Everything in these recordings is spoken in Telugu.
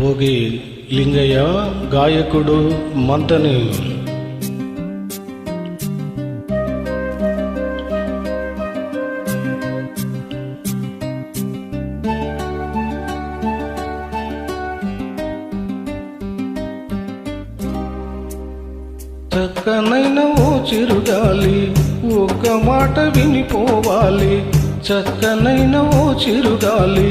భోగి లింగయ్య గాయకుడు మంతని చక్కనైన ఓ చిరుగాలి ఒక్క మాట వినిపోవాలి. చక్కనైన ఓ చిరుగాలి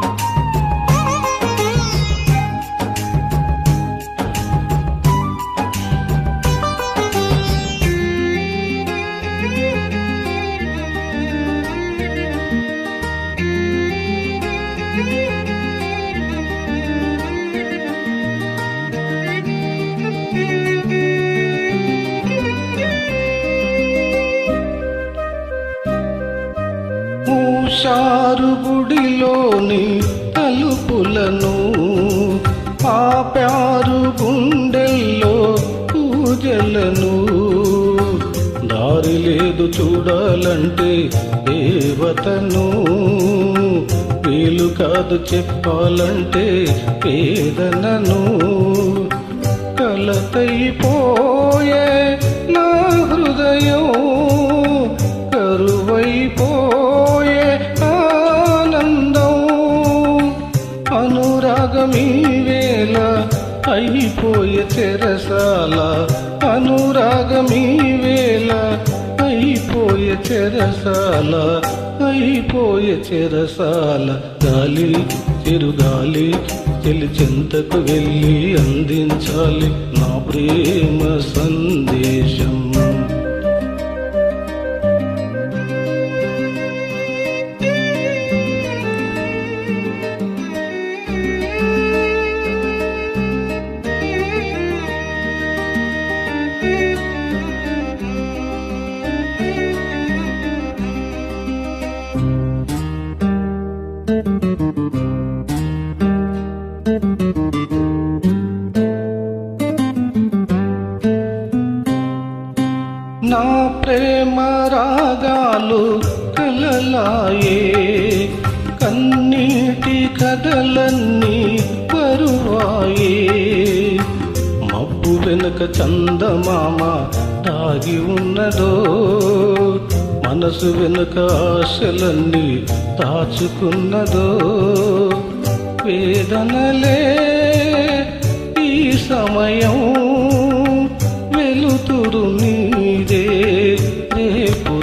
మూషారు గుడిలోని తలుపులను పాపారు గుండెల్లో పూజలను. దారి లేదు చూడాలంటే దేవతను వీలు కాదు చెప్పాలంటే వేదనను కలతైపోయే నా హృదయం కరువైపోయే ఆనందం. అనురాగమీ వేళ అయిపోయే చెరసాల అనురాగమీ వేళ చెరసాల అయిపోయే చెరసాల. గాలి తిరుగాలి చెలి చింతకు వెళ్ళి అందించాలి నా ప్రేమ సందేశం. రాగాలు కలలాయే. కన్నీటి కథలన్నీ పరువాయే. మబ్బు వెనుక చందమామ దాగి ఉన్నదో. మనసు వెనుక ఆశలన్నీ దాచుకున్నదో. వేదనలే ఈ సమయం వెలుతురు నీదే.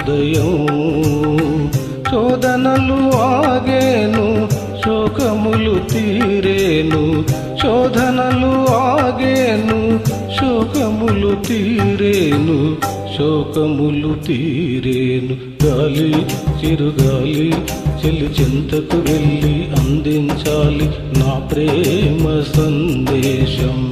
రేపుదయం శోధనలు ఆగేను శోకములు తీరేను. శోధనలు ఆగేను శోకములు తీరేను. శోకములు తీరేను. గాలి చిరుగాలి చెలి చింతకు వెళ్ళి అందించాలి నా ప్రేమ సందేశం.